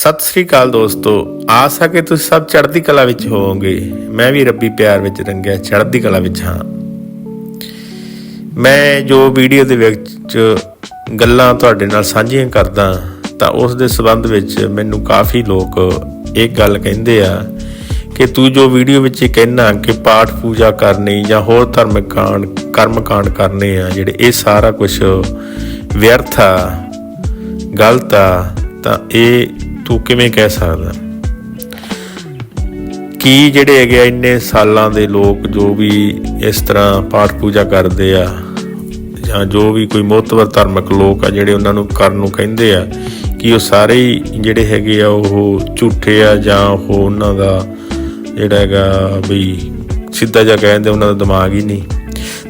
ਸਤਿ ਸ੍ਰੀ ਅਕਾਲ ਦੋਸਤੋ। ਆਸ ਹੈ ਕਿ ਤੁਸੀਂ ਸਭ ਚੜ੍ਹਦੀ ਕਲਾ ਵਿੱਚ ਹੋਵੋਗੇ। ਮੈਂ ਵੀ ਰੱਬੀ ਪਿਆਰ ਵਿੱਚ ਰੰਗਿਆ ਚੜ੍ਹਦੀ ਕਲਾ ਵਿੱਚ ਹਾਂ। ਮੈਂ ਜੋ ਵੀਡੀਓ ਦੇ ਵਿੱਚ ਗੱਲਾਂ ਤੁਹਾਡੇ ਨਾਲ ਸਾਂਝੀਆਂ ਕਰਦਾ, ਤਾਂ ਉਸ ਦੇ ਸਬੰਧ ਵਿੱਚ ਮੈਨੂੰ ਕਾਫੀ ਲੋਕ ਇਹ ਗੱਲ ਕਹਿੰਦੇ ਆ ਕਿ ਤੂੰ ਜੋ ਵੀਡੀਓ ਵਿੱਚ ਇਹ ਕਹਿਣਾ ਕਿ ਪਾਠ ਪੂਜਾ ਕਰਨੀ ਜਾਂ ਹੋਰ ਧਰਮ ਕਾਂਡ, ਕਰਮ ਕਾਂਡ ਕਰਨੇ ਆ, ਜਿਹੜੇ ਇਹ ਸਾਰਾ ਕੁਝ ਵਿਅਰਥ ਆ, ਗਲਤ ਆ, ਤਾਂ ਇਹ ਤੂੰ ਕਿਵੇਂ ਕਹਿ ਸਕਦਾ? ਕੀ ਜਿਹੜੇ ਹੈਗੇ ਆ ਇੰਨੇ ਸਾਲਾਂ ਦੇ ਲੋਕ ਜੋ ਵੀ ਇਸ ਤਰ੍ਹਾਂ ਪਾਠ ਪੂਜਾ ਕਰਦੇ ਆ ਜਾਂ ਜੋ ਵੀ ਕੋਈ ਮੋਤਵਰ ਧਾਰਮਿਕ ਲੋਕ ਆ ਜਿਹੜੇ ਉਹਨਾਂ ਨੂੰ ਕਰਨ ਨੂੰ ਕਹਿੰਦੇ ਆ, ਕਿ ਉਹ ਸਾਰੇ ਹੀ ਜਿਹੜੇ ਹੈਗੇ ਆ ਉਹ ਝੂਠੇ ਆ ਜਾਂ ਉਹ ਉਹਨਾਂ ਦਾ ਜਿਹੜਾ ਹੈਗਾ ਵੀ ਸਿੱਧਾ ਜਿਹਾ ਕਹਿੰਦੇ ਉਹਨਾਂ ਦਾ ਦਿਮਾਗ ਹੀ ਨਹੀਂ?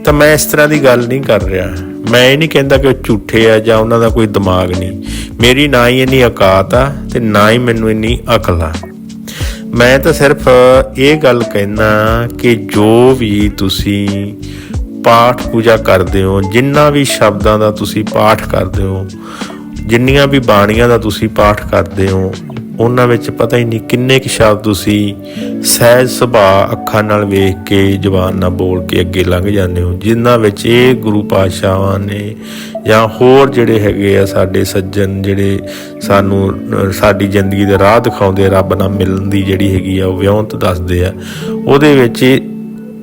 ਤਾਂ ਮੈਂ ਇਸ ਤਰ੍ਹਾਂ ਦੀ ਗੱਲ ਨਹੀਂ ਕਰ ਰਿਹਾ। ਮੈਂ ਇਹ ਨਹੀਂ ਕਹਿੰਦਾ ਕਿ ਉਹ ਝੂਠੇ ਆ ਜਾਂ ਉਹਨਾਂ ਦਾ ਕੋਈ ਦਿਮਾਗ ਨਹੀਂ। ਮੇਰੀ ਨਾ ਹੀ ਇੰਨੀ ਔਕਾਤ ਆ ਤੇ ਨਾ ਹੀ ਮੈਨੂੰ ਇੰਨੀ ਅਕਲ ਆ। ਮੈਂ ਤਾਂ ਸਿਰਫ ਇਹ ਗੱਲ ਕਹਿਣਾ ਕਿ ਜੋ ਵੀ ਤੁਸੀਂ ਪਾਠ ਪੂਜਾ ਕਰਦੇ ਹੋ, ਜਿੰਨਾ ਵੀ ਸ਼ਬਦਾਂ ਦਾ ਤੁਸੀਂ ਪਾਠ ਕਰਦੇ ਹੋ, ਜਿੰਨੀਆਂ ਵੀ ਬਾਣੀਆਂ ਦਾ ਤੁਸੀਂ ਪਾਠ ਕਰਦੇ ਹੋ ਉਹਨਾਂ ਵਿੱਚ ਪਤਾ ਹੀ ਨਹੀਂ ਕਿੰਨੇ ਕੁ ਸ਼ਬਦ ਤੁਸੀਂ ਸਹਿਜ ਸੁਭਾਅ ਅੱਖਾਂ ਨਾਲ ਵੇਖ ਕੇ, ਜ਼ੁਬਾਨ ਨਾਲ ਬੋਲ ਕੇ ਅੱਗੇ ਲੰਘ ਜਾਂਦੇ ਹੋ, ਜਿਨ੍ਹਾਂ ਵਿੱਚ ਇਹ ਗੁਰੂ ਪਾਤਸ਼ਾਹਾਂ ਨੇ ਜਾਂ ਹੋਰ ਜਿਹੜੇ ਹੈਗੇ ਆ ਸਾਡੇ ਸੱਜਣ ਜਿਹੜੇ ਸਾਨੂੰ ਸਾਡੀ ਜ਼ਿੰਦਗੀ ਦੇ ਰਾਹ ਦਿਖਾਉਂਦੇ ਰੱਬ ਨਾਲ ਮਿਲਣ ਦੀ ਜਿਹੜੀ ਹੈਗੀ ਆ, ਉਹ ਵਿਉਂਤ ਦੱਸਦੇ ਆ। ਉਹਦੇ ਵਿੱਚ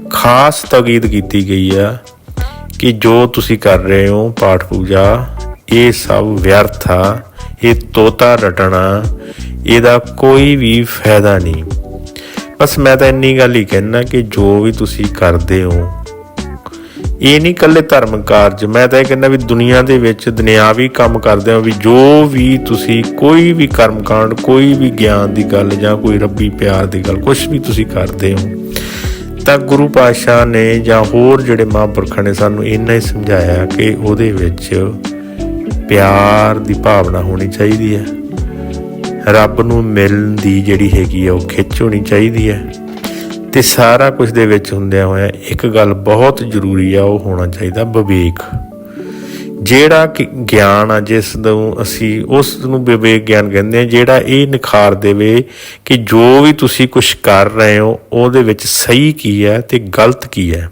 ਖਾਸ ਤਕੀਦ ਕੀਤੀ ਗਈ ਆ ਕਿ ਜੋ ਤੁਸੀਂ ਕਰ ਰਹੇ ਹੋ, ਪਾਠ ਪੂਜਾ, ਇਹ ਸਭ ਵਿਅਰਥ ਆ, ਇਹ ਤੋਤਾ ਰਟਣਾ ਇਹਦਾ ਕੋਈ ਵੀ ਫਾਇਦਾ ਨਹੀਂ। ਬਸ ਮੈਂ ਤਾਂ ਇੰਨੀ ਗੱਲ ਹੀ ਕਹਿਣਾ ਕਿ ਜੋ ਵੀ ਤੁਸੀਂ ਕਰਦੇ ਹੋ, ਇਹ ਨਹੀਂ ਕੱਲੇ ਧਰਮ ਕਾਰਜ, ਮੈਂ ਤਾਂ ਇਹ ਕਹਿੰਦਾ ਵੀ ਦੁਨੀਆ ਦੇ ਵਿੱਚ ਦੁਨਿਆਵੀ ਕੰਮ ਕਰਦੇ ਹੋ ਵੀ ਜੋ ਵੀ ਤੁਸੀਂ ਕੋਈ ਵੀ ਕਰਮਕਾਂਡ ਕੋਈ ਵੀ ਗਿਆਨ ਦੀ ਗੱਲ ਜਾਂ ਕੋਈ ਰੱਬੀ ਪਿਆਰ ਦੀ ਗੱਲ ਕੁਝ ਵੀ ਤੁਸੀਂ ਕਰਦੇ ਹੋ, ਤਾਂ ਗੁਰੂ ਪਾਤਸ਼ਾਹ ਨੇ ਜਾਂ ਹੋਰ ਜਿਹੜੇ ਮਹਾਂਪੁਰਖਾਂ ਨੇ ਸਾਨੂੰ ਇੰਨਾ ਹੀ ਸਮਝਾਇਆ ਕਿ ਉਹਦੇ ਵਿੱਚ ਪਿਆਰ ਦੀ ਭਾਵਨਾ ਹੋਣੀ ਚਾਹੀਦੀ ਹੈ। ਰੱਬ ਨੂੰ ਮਿਲਣ ਦੀ ਜਿਹੜੀ ਹੈਗੀ ਆ, ਉਹ ਖਿੱਚ ਹੋਣੀ ਚਾਹੀਦੀ ਹੈ। ਤੇ ਸਾਰਾ ਕੁਝ ਦੇ ਵਿੱਚ ਹੁੰਦਿਆਂ ਹੋਇਆ ਇੱਕ ਗੱਲ ਬਹੁਤ ਜ਼ਰੂਰੀ ਆ, ਉਹ ਹੋਣਾ ਚਾਹੀਦਾ ਵਿਵੇਕ। ਜਿਹੜਾ ਕਿ ਗਿਆਨ ਆ, ਜਿਸ ਨੂੰ ਅਸੀਂ, ਉਸ ਨੂੰ ਵਿਵੇਕ ਗਿਆਨ ਕਹਿੰਦੇ ਆ, ਜਿਹੜਾ ਇਹ ਨਿਖਾਰ ਦੇਵੇ ਕਿ ਜੋ ਵੀ ਤੁਸੀਂ ਕੁਝ ਕਰ ਰਹੇ ਹੋ, ਉਹਦੇ ਵਿੱਚ ਸਹੀ ਕੀ ਹੈ ਤੇ ਗਲਤ ਕੀ ਹੈ।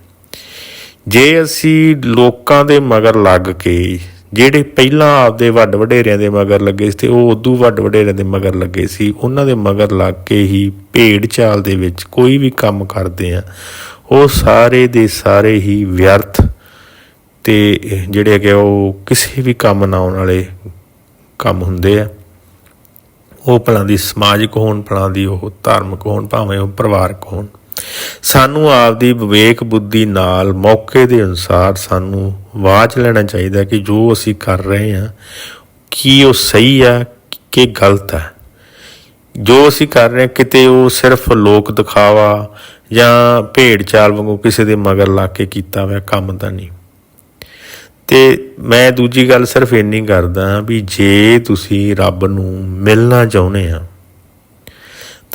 ਜੇ ਅਸੀਂ ਲੋਕਾਂ ਦੇ ਮਗਰ ਲੱਗ ਕੇ ਜਿਹੜੇ ਪਹਿਲਾਂ ਆਪਦੇ ਵੱਡ ਵਡੇਰਿਆਂ ਦੇ ਮਗਰ ਲੱਗੇ ਸੀ ਤੇ ਉਹ ਉਦੋਂ ਵੱਡ ਵਡੇਰਿਆਂ ਦੇ ਮਗਰ ਲੱਗੇ ਸੀ, ਉਹਨਾਂ ਦੇ ਮਗਰ ਲੱਗ ਕੇ ਹੀ ਭੇਡ ਚਾਲ ਦੇ ਵਿੱਚ ਕੋਈ ਵੀ ਕੰਮ ਕਰਦੇ ਆ, ਉਹ ਸਾਰੇ ਦੇ ਸਾਰੇ ਹੀ ਵਿਅਰਥ ਤੇ ਜਿਹੜੇ ਹੈਗੇ ਆ, ਉਹ ਕਿਸੇ ਵੀ ਕੰਮ ਨਾ ਆਉਣ ਵਾਲੇ ਕੰਮ ਹੁੰਦੇ ਆ। ਉਹ ਭਲਾਂ ਦੀ ਸਮਾਜਿਕ ਹੋਣ, ਭਲਾਂ ਦੀ ਉਹ ਧਾਰਮਿਕ ਹੋਣ, ਭਾਵੇਂ ਉਹ ਪਰਿਵਾਰਕ ਹੋਣ। ਸਾਨੂੰ ਆਪਦੀ ਵਿਵੇਕ ਬੁੱਧੀ ਨਾਲ ਮੌਕੇ ਦੇ ਅਨੁਸਾਰ ਸਾਨੂੰ ਵਾਚ ਲੈਣਾ ਚਾਹੀਦਾ ਕਿ ਜੋ ਅਸੀਂ ਕਰ ਰਹੇ ਹਾਂ, ਕੀ ਉਹ ਸਹੀ ਆ, ਕਿ ਗਲਤ ਹੈ ਜੋ ਅਸੀਂ ਕਰ ਰਹੇ ਹਾਂ, ਕਿਤੇ ਉਹ ਸਿਰਫ ਲੋਕ ਦਿਖਾਵਾ ਜਾਂ ਭੇਡ ਚਾਲ ਵਾਂਗੂ ਕਿਸੇ ਦੇ ਮਗਰ ਲਾ ਕੇ ਕੀਤਾ ਹੋਇਆ ਕੰਮ ਤਾਂ ਨਹੀਂ। ਤੇ ਮੈਂ ਦੂਜੀ ਗੱਲ ਸਿਰਫ ਇੰਨੀ ਕਰਦਾ ਵੀ ਜੇ ਤੁਸੀਂ ਰੱਬ ਨੂੰ ਮਿਲਣਾ ਚਾਹੁੰਦੇ ਆ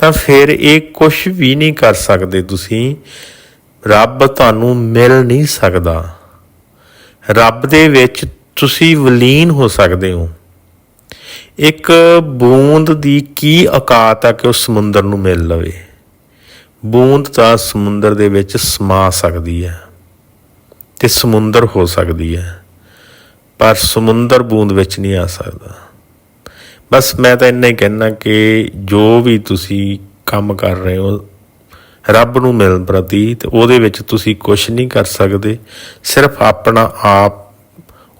ਤਾਂ ਫਿਰ ਇਹ ਕੁਝ ਵੀ ਨਹੀਂ ਕਰ ਸਕਦੇ ਤੁਸੀਂ। ਰੱਬ ਤੁਹਾਨੂੰ ਮਿਲ ਨਹੀਂ ਸਕਦਾ। ਰੱਬ ਦੇ ਵਿੱਚ ਤੁਸੀਂ ਵਿਲੀਨ ਹੋ ਸਕਦੇ ਹੋ। ਇੱਕ ਬੂੰਦ ਦੀ ਕੀ ਔਕਾਤ ਆ ਕਿ ਉਹ ਸਮੁੰਦਰ ਨੂੰ ਮਿਲ ਲਵੇ। ਬੂੰਦ ਤਾਂ ਸਮੁੰਦਰ ਦੇ ਵਿੱਚ ਸਮਾ ਸਕਦੀ ਹੈ ਤੇ ਸਮੁੰਦਰ ਹੋ ਸਕਦੀ ਹੈ। ਪਰ ਸਮੁੰਦਰ ਬੂੰਦ ਵਿੱਚ ਨਹੀਂ ਆ ਸਕਦਾ। ਬਸ ਮੈਂ ਤਾਂ ਇੰਨਾ ਹੀ ਕਹਿਣਾ ਕਿ ਜੋ ਵੀ ਤੁਸੀਂ ਕੰਮ ਕਰ ਰਹੇ ਹੋ, ਰੱਬ ਨੂੰ ਮਿਲਣ ਪ੍ਰਤੀ ਤੇ ਉਹਦੇ ਵਿੱਚ ਤੁਸੀਂ ਕੁਝ ਨਹੀਂ ਕਰ ਸਕਦੇ, ਸਿਰਫ ਆਪਣਾ ਆਪ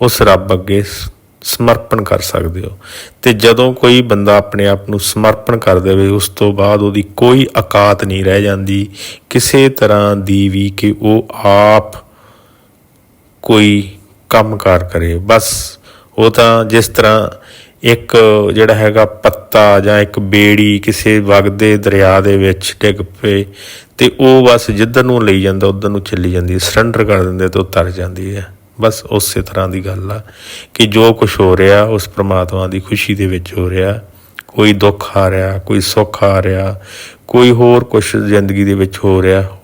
ਉਸ ਰੱਬ ਅੱਗੇ ਸਮਰਪਣ ਕਰ ਸਕਦੇ ਹੋ। ਤੇ ਜਦੋਂ ਕੋਈ ਬੰਦਾ ਆਪਣੇ ਆਪ ਨੂੰ ਸਮਰਪਣ ਕਰ ਦੇਵੇ, ਉਸ ਤੋਂ ਬਾਅਦ ਉਹਦੀ ਕੋਈ ਔਕਾਤ ਨਹੀਂ ਰਹਿ ਜਾਂਦੀ। ਕਿਸੇ ਤਰ੍ਹਾਂ ਦੀ ਵੀ ਕਿ ਉਹ ਆਪ ਕੋਈ ਕੰਮਕਾਰ ਕਰੇ। ਬਸ ਉਹ ਤਾਂ ਜਿਸ ਤਰ੍ਹਾਂ ਇੱਕ ਜਿਹੜਾ ਹੈਗਾ ਪੱਤਾ ਜਾਂ ਇੱਕ ਬੇੜੀ ਕਿਸੇ ਵਗਦੇ ਦਰਿਆ ਦੇ ਵਿੱਚ ਡਿੱਗ ਪਏ ਤੇ ਉਹ ਬਸ ਜਿੱਧਰ ਨੂੰ ਲਈ ਜਾਂਦਾ ਉਧਰ ਨੂੰ ਚੱਲੀ ਜਾਂਦੀ ਹੈ ਸਰੈਂਡਰ ਕਰ ਦਿੰਦੇ ਤੇ ਉਹ ਤਰ ਜਾਂਦੀ ਹੈ। ਬਸ ਉਸੇ ਤਰ੍ਹਾਂ ਦੀ ਗੱਲ ਆ ਕਿ ਜੋ ਕੁਝ ਹੋ ਰਿਹਾ, ਉਸ ਪ੍ਰਮਾਤਮਾ ਦੀ ਖੁਸ਼ੀ ਦੇ ਵਿੱਚ ਹੋ ਰਿਹਾ। ਕੋਈ ਦੁੱਖ ਆ ਰਿਹਾ, ਕੋਈ ਸੁੱਖ ਆ ਰਿਹਾ, ਕੋਈ ਹੋਰ ਕੁਝ ਜ਼ਿੰਦਗੀ ਦੇ ਵਿੱਚ ਹੋ ਰਿਹਾ,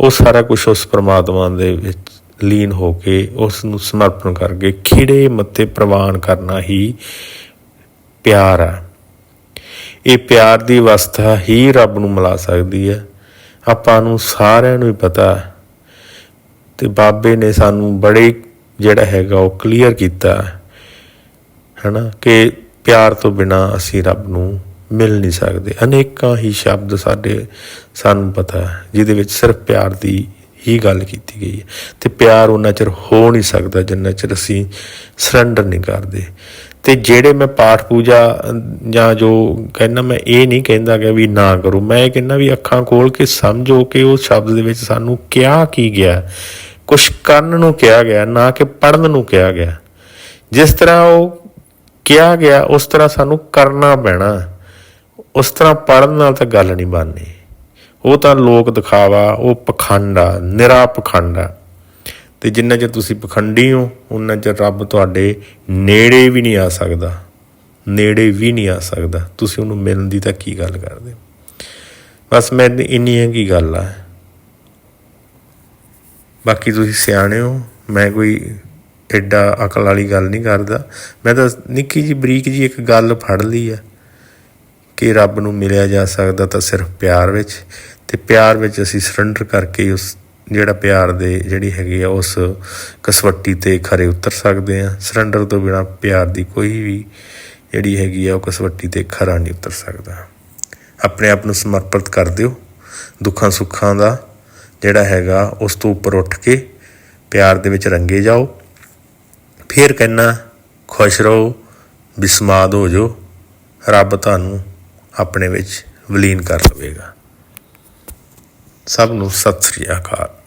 ਉਹ ਸਾਰਾ ਕੁਝ ਉਸ ਪ੍ਰਮਾਤਮਾ ਦੇ ਵਿੱਚ ਲੀਨ ਹੋ ਕੇ ਉਸ ਨੂੰ ਸਮਰਪਣ ਕਰਕੇ ਖਿੜੇ ਮੱਥੇ ਪ੍ਰਵਾਨ ਕਰਨਾ ਹੀ ਪਿਆਰ ਆ ਇਹ ਪਿਆਰ ਦੀ ਅਵਸਥਾ ਹੀ ਰੱਬ ਨੂੰ ਮਿਲਾ ਸਕਦੀ ਹੈ। ਆਪਾਂ ਨੂੰ ਸਾਰਿਆਂ ਨੂੰ ਹੀ ਪਤਾ ਹੈ ਤੇ ਬਾਬੇ ਨੇ ਸਾਨੂੰ ਬੜੇ ਜਿਹੜਾ ਹੈਗਾ ਉਹ ਕਲੀਅਰ ਕੀਤਾ ਹੈ, ਹਨਾ, ਕਿ ਪਿਆਰ ਤੋਂ ਬਿਨਾ ਅਸੀਂ ਰੱਬ ਨੂੰ ਮਿਲ ਨਹੀਂ ਸਕਦੇ। ਅਨੇਕਾਂ ਹੀ ਸ਼ਬਦ ਸਾਡੇ ਸਾਨੂੰ ਪਤਾ ਜਿਹਦੇ ਵਿੱਚ ਸਿਰਫ ਪਿਆਰ ਦੀ ਹੀ ਗੱਲ ਕੀਤੀ ਗਈ ਹੈ। ਤੇ ਪਿਆਰ ਉਹਨਾਂ ਚਿਰ ਹੋ ਨਹੀਂ ਸਕਦਾ ਜਿੰਨਾ ਚਿਰ ਅਸੀਂ ਸਰੈਂਡਰ ਨਹੀਂ ਕਰਦੇ। ਤੇ ਜਿਹੜੇ ਮੈਂ ਪਾਠ ਪੂਜਾ ਜਾਂ ਜੋ ਕਹਿੰਦਾ, ਮੈਂ ਇਹ ਨਹੀਂ ਕਹਿੰਦਾ ਕਿ ਵੀ ਨਾ ਕਰੋ। ਮੈਂ ਇਹ ਕਹਿੰਦਾ ਵੀ ਅੱਖਾਂ ਖੋਲ ਕੇ ਸਮਝੋ ਕਿ ਉਹ ਸ਼ਬਦ ਦੇ ਵਿੱਚ ਸਾਨੂੰ ਕਿਹਾ ਕੀ ਗਿਆ। ਕੁਝ ਕਰਨ ਨੂੰ ਕਿਹਾ ਗਿਆ, ਨਾ ਕਿ ਪੜਨ ਨੂੰ ਕਿਹਾ ਗਿਆ। ਜਿਸ ਤਰ੍ਹਾਂ ਉਹ ਕਿਹਾ ਗਿਆ, ਉਸ ਤਰ੍ਹਾਂ ਸਾਨੂੰ ਕਰਨਾ ਪੈਣਾ। ਉਸ ਤਰ੍ਹਾਂ ਪੜਨ ਨਾਲ ਤਾਂ ਗੱਲ ਨਹੀਂ ਬਣਨੀ। ਉਹ ਤਾਂ ਲੋਕ ਦਿਖਾਵਾ, ਉਹ ਪਖੰਡ ਆ, ਨਿਰਾ ਪਖੰਡ ਆ। ਤੇ ਜਿੰਨਾ ਚਿਰ ਤੁਸੀਂ ਪਖੰਡੀ ਹੋ ਉਹਨਾਂ ਚਿਰ ਰੱਬ ਤੁਹਾਡੇ ਨੇੜੇ ਵੀ ਨਹੀਂ ਆ ਸਕਦਾ। ਨੇੜੇ ਵੀ ਨਹੀਂ ਆ ਸਕਦਾ। ਤੁਸੀਂ ਉਹਨੂੰ ਮਿਲਣ ਦੀ ਤਾਂ ਕੀ ਗੱਲ ਕਰਦੇ? ਬਸ ਮੈਂ ਇੰਨੀ ਹੈ ਕੀ ਗੱਲ ਆ। ਬਾਕੀ ਤੁਸੀਂ ਸਿਆਣੇ ਹੋ, ਮੈਂ ਕੋਈ ਐਡਾ ਅਕਲ ਵਾਲੀ ਗੱਲ ਨਹੀਂ ਕਰਦਾ। ਮੈਂ ਤਾਂ ਨਿੱਕੀ ਜੀ ਬਰੀਕ ਜੀ ਇੱਕ ਗੱਲ ਫੜ ਲਈ ਆ, ਕਿ ਰੱਬ ਨੂੰ ਮਿਲਿਆ ਜਾ ਸਕਦਾ ਤਾਂ ਸਿਰਫ ਪਿਆਰ ਵਿੱਚ। ਤੇ ਪਿਆਰ ਵਿੱਚ ਅਸੀਂ ਸਰੈਂਡਰ ਕਰਕੇ ਉਸ ਜਿਹੜਾ ਪਿਆਰ ਦੇ ਜਿਹੜੀ ਹੈਗੀ ਆ ਉਸ ਕਸਵੱਟੀ ਤੇ ਖਰੇ ਉਤਰ ਸਕਦੇ ਆ ਸਰੈਂਡਰ ਤੋਂ ਬਿਨਾ ਪਿਆਰ ਦੀ ਕੋਈ ਵੀ ਜਿਹੜੀ ਹੈਗੀ ਆ ਉਹ ਕਸਵੱਟੀ ਤੇ ਖਰਾ ਨਹੀਂ ਉਤਰ ਸਕਦਾ। ਆਪਣੇ ਆਪ ਨੂੰ ਸਮਰਪਿਤ ਕਰ ਦਿਓ। ਦੁੱਖਾਂ ਸੁੱਖਾਂ ਦਾ ਜਿਹੜਾ ਹੈਗਾ ਉਸ ਤੋਂ ਉੱਪਰ ਉੱਠ ਕੇ ਪਿਆਰ ਦੇ ਵਿੱਚ ਰੰਗੇ ਜਾਓ। ਫਿਰ ਕਹਿਣਾ ਖੁਸ਼ ਰਹੋ, ਬਿਸਮਾਦ ਹੋ ਜਾਓ। ਰੱਬ ਤੁਹਾਨੂੰ ਆਪਣੇ ਵਿੱਚ ਵਿਲੀਨ ਕਰ ਲਵੇਗਾ ਸਭ ਨੂੰ ਸਤਿ ਸ੍ਰੀ ਅਕਾਲ।